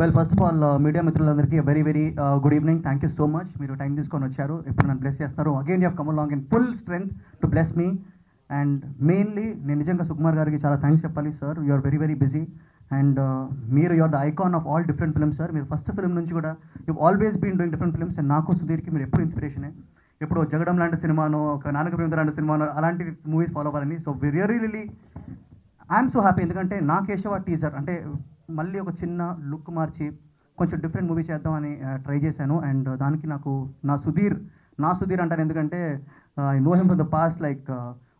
Well first of all media మిత్రులందరికీ very very good evening thank you so much మీరు time తీసుకొని వచ్చారు. ఎప్పుడు నన్ను బ్లెస్ చేస్తారు again you come long in full strength to bless me and mainly నేను నిజంగా సుకుమార్ గారికి చాలా థ్యాంక్స్ చెప్పాలి sir you are very very busy and మీరు you are the icon of all different films sir మీరు ఫస్ట్ ఫిల్మ్ నుంచి కూడా you always been doing different films and నాకు సుధీర్కి మీరు ఎప్పుడు ఇన్స్పిరేషనే ఎప్పుడు జగడం లాంటి సినిమాను ఒక నానక ప్రేమ లాంటి సినిమాను అలాంటి మూవీస్ ఫాలో అవ్వాలని. So really I'm so happy ఎందుకంటే నా కేశవ టీజర్ అంటే మళ్ళీ ఒక చిన్న లుక్ మార్చి కొంచెం డిఫరెంట్ మూవీ చేద్దామని ట్రై చేశాను. అండ్ దానికి నాకు నా సుధీర్ నా సుధీర్ అంటాను ఎందుకంటే I know him for the past like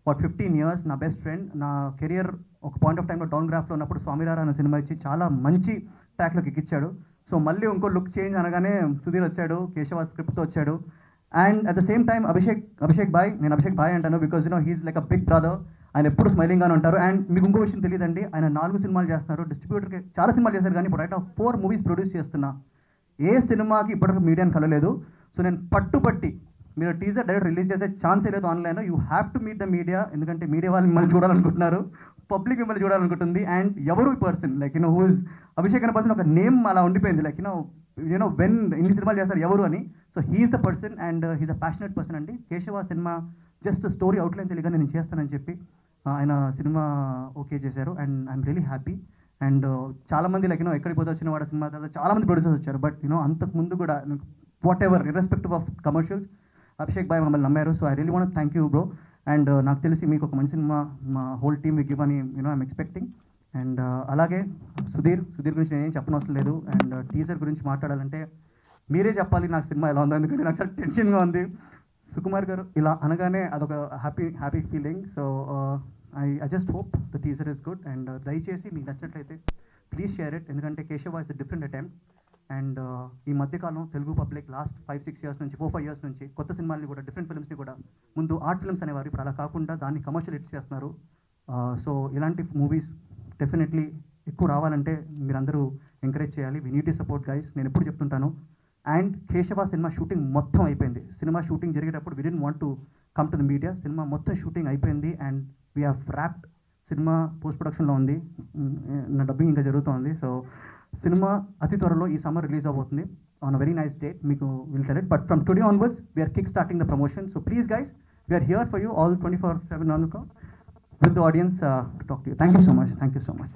what fifteen years నా బెస్ట్ ఫ్రెండ్ నా కెరియర్ ఒక పాయింట్ ఆఫ్ టైంలో డౌన్ గ్రాఫ్లో ఉన్నప్పుడు స్వామిరారా అనే సినిమా ఇచ్చి చాలా మంచి ట్రాక్లోకి ఎక్కిచ్చాడు. సో మళ్ళీ ఇంకో లుక్ చేంజ్ అనగానే సుధీర్ వచ్చాడు కేశవ స్క్రిప్ట్తో వచ్చాడు. And at the same time Abhishek Abhishek bye నేను అభిషేక్ బాయ్ అంటాను. Because you know he's like a big brother ఆయన ఎప్పుడు స్మైలింగ్గానే ఉంటారు. అండ్ మీకు ఇంకో విషయం తెలియదండి. ఆయన నాలుగు సినిమాలు చేస్తున్నారు. డిస్ట్రిబ్యూటర్కి చాలా సినిమాలు చేశారు కానీ ఇప్పుడు right of four movies produce చేస్తున్నా. ఏ సినిమాకి ఇప్పటివరకు మీడియాని కలలేదు సో నేను పట్టుపట్టి మీరు టీజర్ డైరెక్ట్ రిలీజ్ చేసే ఛాన్సే లేదు ఆన్లైన్లో you have to meet the media ఎందుకంటే మీడియా వాళ్ళు మిమ్మల్ని చూడాలనుకుంటున్నారు. పబ్లిక్ మిమ్మల్ని చూడాలనుకుంటుంది. అండ్ ఎవరు ఈ person like you know who is Abhishek అనే పర్సన్ ఒక నేమ్ అలా ఉండిపోయింది. లైక్ యూనో యూనో వెన్ ఇన్ని సినిమాలు చేస్తారు ఎవరు అని. So he's the person and he's a passionate person అండి. కేశవ సినిమా జస్ట్ స్టోరీ అవుట్లైన్ తెలియగా నేను చేస్తానని చెప్పి. ఆయన సినిమా ఓకే చేశారు. And I'm really happy. And uh, చాలామంది లైక్ యూనో ఎక్కడికి పోతే వచ్చిన వాడు సినిమా తర్వాత చాలా మంది ప్రొడ్యూసర్స్ వచ్చారు బట్ యూనో అంతకు ముందు కూడా whatever irrespective of commercials Abhishek bye మమ్మల్ని నమ్మారు. So I really want thank you bro and నాకు తెలిసి మీకు ఒక మంచి సినిమా మా హోల్ టీమ్ మీకు ఇవ్వని యూనో ఐమ్ ఎక్స్పెక్టింగ్ అండ్ అలాగే సుధీర్ సుధీర్ గురించి నేనేం చెప్పనవసరం లేదు. అండ్ టీజర్ uh, గురించి మాట్లాడాలంటే మీరే చెప్పాలి నాకు సినిమా ఎలా ఉందో. ఎందుకంటే నాకు చాలా టెన్షన్గా ఉంది. సుకుమార్ గారు ఇలా అనగానే అదొక happy happy feeling so I I just hope the teaser is good and దయచేసి మీకు నచ్చినట్లయితే ప్లీజ్ షేర్ ఇట్ ఎందుకంటే Keshava is different attempt and ఈ మధ్యకాలం Telugu public last five six years నుంచి ఫోర్ ఫైవ్ ఇయర్స్ నుంచి కొత్త సినిమాలని కూడా డిఫరెంట్ ఫిల్మ్స్ని కూడా ముందు ఆర్ట్ ఫిల్మ్స్ అనేవారు. ఇప్పుడు అలా కాకుండా దాన్ని కమర్షియల్ హిట్స్ చేస్తున్నారు. Uh, సో ఇలాంటి మూవీస్ డెఫినెట్లీ ఎక్కువ రావాలంటే మీరందరూ ఎంకరేజ్ చేయాలి. వీ నీట్ సపోర్ట్ గైస్ నేను ఎప్పుడు చెప్తుంటాను. అండ్ కేశవ సినిమా షూటింగ్ మొత్తం అయిపోయింది. సినిమా షూటింగ్ జరిగేటప్పుడు we didn't want to come to the media cinema మొత్తం షూటింగ్ అయిపోయింది అండ్ వీ హ్యావ్ ర్యాప్డ్ సినిమా పోస్ట్ ప్రొడక్షన్లో ఉంది. నా డబ్బింగ్ ఇంకా జరుగుతోంది. సో సినిమా అతి త్వరలో ఈ సమ్మర్ రిలీజ్ అవబోతుంది. On a very nice date మీకు will tell it but from today onwards we're kick starting the promotion so please guys we're here for you all twenty four seven on with the audience talk you thank you so much thank you so much